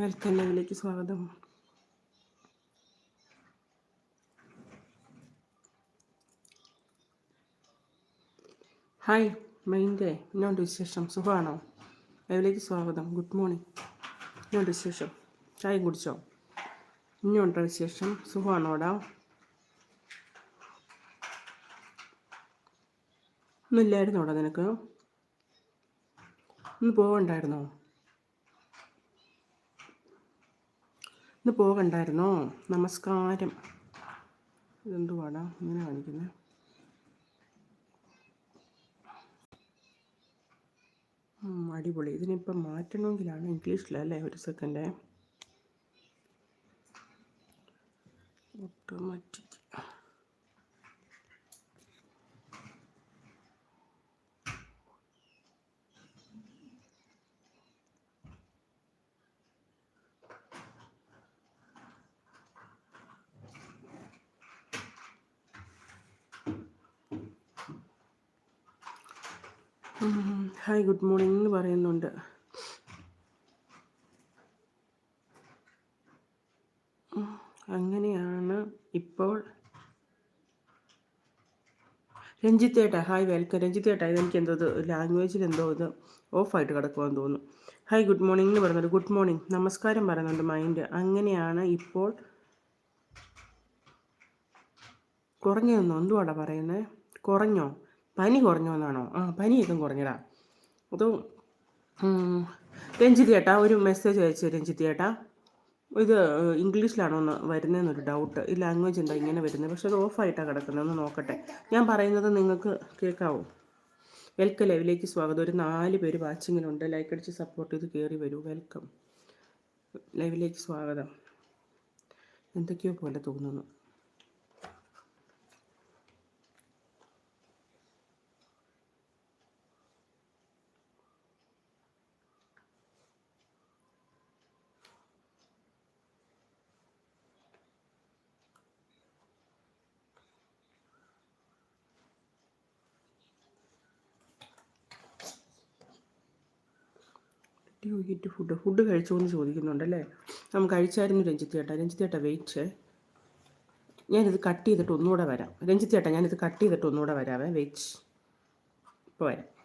Welcome ലൈവിലേക്ക് സ്വാഗതം hi മൈൻഡേ ഇന്നോണ്ട് വിശേഷം. സുഖമാണോ? ലൈവിലേക്ക് സ്വാഗതം. Good morning. ഇന്നോണ്ട് വിശേഷം. ചായ കുടിച്ചോ? ഇന്നുണ്ടോ വിശേഷം. സുഖമാണോടാ? ഇന്നില്ലായിരുന്നോടാ നിനക്ക്? ഇന്ന് പോകണ്ടായിരുന്നോ ഇന്ന് പോകണ്ടായിരുന്നോ നമസ്കാരം. ഇതെന്തുവാടാ? ഇങ്ങനെ കാണിക്കുന്നത് അടിപൊളി. ഇതിനിപ്പം മാറ്റണമെങ്കിലാണ് ഇംഗ്ലീഷിലല്ലേ ഒരു സെക്കൻഡേ ഓട്ടോമാറ്റിക് ഹായ് ഗുഡ് മോർണിംഗ് എന്ന് പറയുന്നുണ്ട്. അങ്ങനെയാണ് ഇപ്പോൾ രഞ്ജിത്തേട്ടാ ഹായ് വെൽക്കം. രഞ്ജിത്തേട്ടാ ഇതെനിക്ക് എന്തോ ലാംഗ്വേജിൽ എന്തോ ഇത് ഓഫായിട്ട് കിടക്കുമെന്ന് തോന്നുന്നു. ഹായ് ഗുഡ് മോർണിംഗ് എന്ന് പറയുന്നുണ്ട്. ഗുഡ് മോർണിംഗ് നമസ്കാരം പറയുന്നുണ്ട് മൈൻഡ്. അങ്ങനെയാണ് ഇപ്പോൾ കുറഞ്ഞതെന്നോ എന്തുവാടാ പറയുന്നത് കുറഞ്ഞോ? പനി കുറഞ്ഞോ എന്നാണോ? ആ പനിയൊക്കെ കുറഞ്ഞടാ അത് രഞ്ജിത്ത് ചേട്ടാ ഒരു മെസ്സേജ് അയച്ചു രഞ്ജിത്ത് ചേട്ടാ. ഇത് ഇംഗ്ലീഷിലാണോ ഒന്ന് വരുന്നതെന്നൊരു ഡൗട്ട് ഈ ലാംഗ്വേജ് എന്താ ഇങ്ങനെ വരുന്നത് പക്ഷെ അത് ഓഫായിട്ടാണ് കിടക്കുന്നത് ഒന്ന് നോക്കട്ടെ. ഞാൻ പറയുന്നത് നിങ്ങൾക്ക് കേൾക്കാവോ? വെൽക്കം ലൈവിലേക്ക് സ്വാഗതം. ഒരു നാല് പേര് വാച്ചിങ്ങിലുണ്ട് ലൈക്ക് അടിച്ച് സപ്പോർട്ട് ചെയ്ത് കയറി വരൂ. വെൽക്കം ലൈവിലേക്ക് സ്വാഗതം. എന്തൊക്കെയോ പോലെ തോന്നുന്നു. ഡു ഈറ്റ് ഫുഡ് ഫുഡ് കഴിച്ചോ എന്ന് ചോദിക്കുന്നുണ്ടല്ലേ? നമ്മൾ കഴിച്ചായിരുന്നു രഞ്ജിത്ത് ചേട്ടാ. രഞ്ജിത്ത് ചേട്ടാ വെയിറ്റ് ഞാനിത് കട്ട് ചെയ്തിട്ട് ഒന്നുകൂടെ വരാം. രഞ്ജിത്ത് ചേട്ടാ ഞാനിത് കട്ട് ചെയ്തിട്ട് ഒന്നുകൂടെ വരാവേ. വെയിറ്റ് ഇപ്പോൾ വരാം.